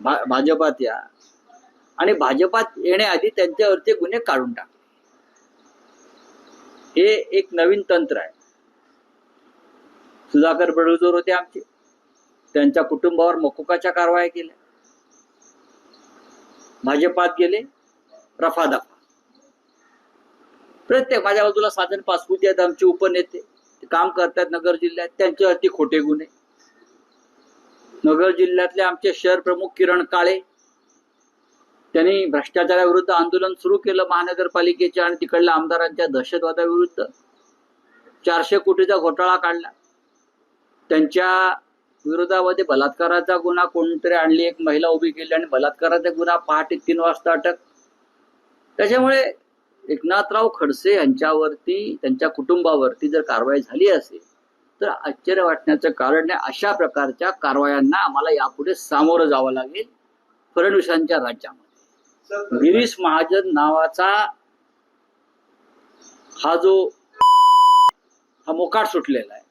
भा- भाजपात या. आणि भाजपात येण्याआधी त्यांच्यावरचे गुन्हे काढून टाक. हे एक नवीन तंत्र आहे. सुधाकर बडगुजर होते आमचे. त्यांच्या कुटुंबावर मकोकाच्या कारवाया केल्या. भाजपात गेले रफादफा प्रत्येक माझ्या बाजूला साधन पासपुती आहेत आमचे उपनेते. काम करतात नगर जिल्ह्यात त्यांच्यावरती खोटे गुन्हे. नगर जिल्ह्यातले आमचे शहर प्रमुख किरण काळे त्यांनी भ्रष्टाचाराविरुद्ध आंदोलन सुरू केलं महानगरपालिकेच्या आणि तिकडल्या आमदारांच्या दहशतवादाविरुद्ध. चारशे कोटीचा घोटाळा काढला. त्यांच्या विरोधामध्ये बलात्काराचा गुन्हा कोणतरी आणली एक महिला उभी केली आणि बलात्काराचा गुन्हा पहाटे तीन वाजता अटक. त्याच्यामुळे एकनाथराव खडसे यांच्यावरती त्यांच्या कुटुंबावरती जर कारवाई झाली असेल तर आश्चर्य वाटण्याचं कारण नाही अशा प्रकारच्या कारवायांना आम्हाला यापुढे सामोरं जावं लागेल फडणवीसांच्या राज्यामध्ये. गिरीश महाजन नावाचा हा जो हा मोकाट सुटलेला आहे.